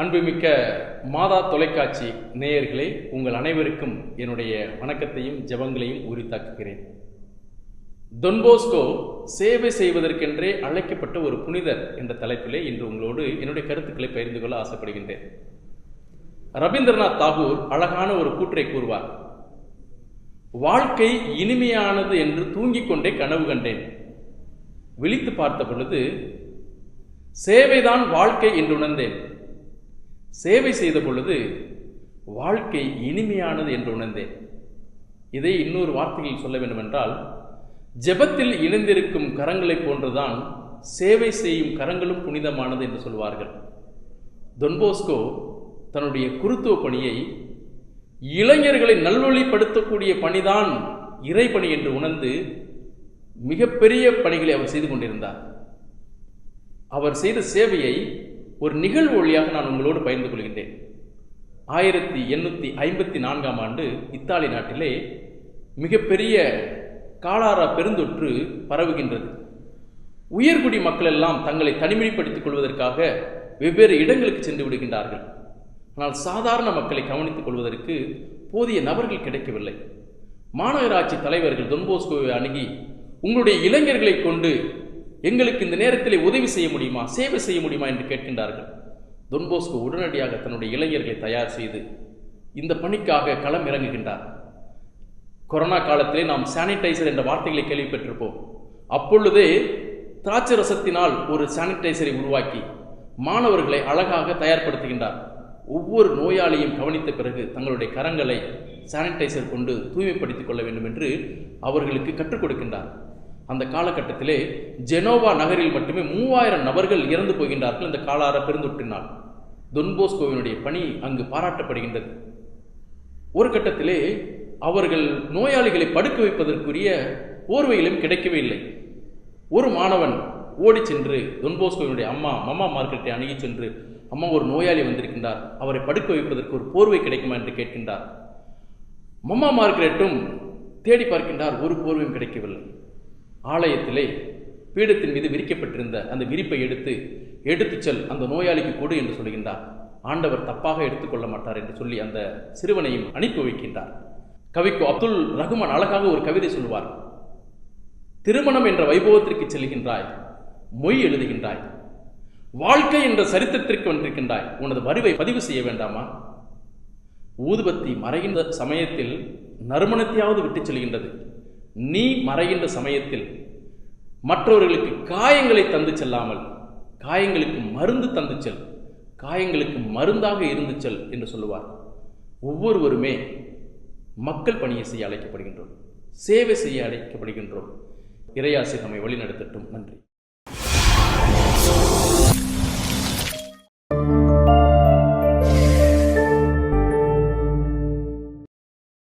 அன்புமிக்க மாதா தொலைக்காட்சி நேயர்களே உங்கள் அனைவருக்கும் என்னுடைய வணக்கத்தையும் ஜெபங்களையும் உரித்தாக்குகிறேன். தொன்போஸ்கோ சேவை செய்வதற்கென்றே அழைக்கப்பட்ட ஒரு புனிதர் என்ற தலைப்பிலே இன்று உங்களோடு என்னுடைய கருத்துக்களை பகிர்ந்து கொள்ள ஆசைப்படுகின்றேன். ரவீந்திரநாத் தாகூர் அழகான ஒரு கூற்றை கூறுவார். வாழ்க்கை இனிமையானது என்று தூங்கிக் கொண்டே கனவு கண்டேன். விழித்து பார்த்த பொழுது சேவைதான் வாழ்க்கை என்று உணர்ந்தேன் சேவை செய்த பொழுது வாழ்க்கை இனிமையானது என்று உணர்ந்தேன். இதை இன்னொரு வார்த்தையில் சொல்ல வேண்டுமென்றால் ஜெபத்தில் இணைந்திருக்கும் கரங்களைப் போன்றுதான் சேவை செய்யும் கரங்களும் புனிதமானது என்று சொல்வார்கள். தொன்போஸ்கோ தன்னுடைய குருத்துவ பணியை இளைஞர்களை நல்வழிப்படுத்தக்கூடிய பணிதான் இறைப்பணி என்று உணர்ந்து மிகப்பெரிய பணிகளை அவர் செய்து கொண்டிருந்தார். அவர் செய்த சேவையை ஒரு நிகழ்வு வழியாக நான் உங்களோடு பகிர்ந்து கொள்கின்றேன். ஆயிரத்தி எண்ணூற்றி ஐம்பத்தி நான்காம் ஆண்டு இத்தாலி நாட்டிலே மிகப்பெரிய காலாரா பெருந்தொற்று பரவுகின்றது. உயர்குடி மக்கள் எல்லாம் தங்களை தனிமைப்படுத்திக் கொள்வதற்காக வெவ்வேறு இடங்களுக்கு சென்று விடுகின்றார்கள். ஆனால் சாதாரண மக்களை கவனித்துக் கொள்வதற்கு போதிய நபர்கள் கிடைக்கவில்லை. மாநகராட்சி தலைவர்கள் தொன்போஸ்கோவை அணுகி உங்களுடைய இளைஞர்களை கொண்டு எங்களுக்கு இந்த நேரத்தில் உதவி செய்ய முடியுமா? சேவை செய்ய முடியுமா என்று கேட்கின்றார்கள். தொன்போஸ்கோ உடனடியாக தன்னுடைய இளைஞர்களை தயார் செய்து இந்த பணிக்காக களம் இறங்குகின்றார். கொரோனா காலத்திலே நாம் சானிடைசர் என்ற வார்த்தைகளை கேள்விப்பட்டிருப்போம். அப்பொழுதே திராட்சை ரசத்தினால் ஒரு சானிடைசரை உருவாக்கி மாணவர்களை அழகாக தயார்படுத்துகின்றார். ஒவ்வொரு நோயாளியும் கவனித்த பிறகு தங்களுடைய கரங்களை சானிடைசர் கொண்டு தூய்மைப்படுத்திக் கொள்ள வேண்டும் என்று அவர்களுக்கு கற்றுக் கொடுக்கின்றார். அந்த காலகட்டத்திலே ஜெனோவா நகரில் மட்டுமே மூவாயிரம் நபர்கள் இறந்து போகின்றார்கள் இந்த காலார பெருந்தொற்றினால். தொன்போஸ்கோவினுடைய பணி அங்கு பாராட்டப்படுகின்றது. ஒரு கட்டத்திலே அவர்கள் நோயாளிகளை படுக்க வைப்பதற்குரிய போர்வையிலும் கிடைக்கவே இல்லை. ஒரு மாணவன் ஓடி சென்று தொன்போஸ்கோவினுடைய அம்மா மம்மா மார்க்கெட்டை அணுகி சென்று அம்மா ஒரு நோயாளி வந்திருக்கின்றார். அவரை படுக்க வைப்பதற்கு ஒரு போர்வை கிடைக்குமா? என்று கேட்கின்றார். மம்மா மார்க்கெட்டும் தேடி பார்க்கின்றார். ஒரு போர்வையும் கிடைக்கவில்லை. ஆலயத்திலே பீடத்தின் மீது விரிக்கப்பட்டிருந்த அந்த விரிப்பை எடுத்து எடுத்துச் செல் அந்த நோயாளிக்கு கொடு என்று சொல்கின்றார். ஆண்டவர் தப்பாக எடுத்துக்கொள்ள மாட்டார் என்று சொல்லி அந்த சிறுவனையும் அனுப்பி வைக்கின்றார். கவிக்கு அப்துல் ரகுமான் அழகாக ஒரு கவிதை சொல்வார் திருமணம் என்ற வைபவத்திற்கு செல்கின்றாய் மொய் எழுதுகின்றாய் வாழ்க்கை என்ற சரித்திரத்திற்கு வந்திருக்கின்றாய் உனது வருவை பதிவு செய்ய வேண்டாமா? ஊதுபத்தி மறைகின்ற சமயத்தில் நறுமணத்தையாவது விட்டுச் செல்கின்றது. நீ மறைகின்ற சமயத்தில் மற்றவர்களுக்கு காயங்களை தந்து செல்லாமல் காயங்களுக்கு மருந்து தந்து செல் காயங்களுக்கு மருந்தாக இருந்து செல் என்று சொல்லுவார். ஒவ்வொருவருமே மக்கள் பணியை செய்ய அழைக்கப்படுகின்றோம். சேவை செய்ய அழைக்கப்படுகின்றோம். இறையாசி நம்மை வழிநடத்தட்டும். நன்றி.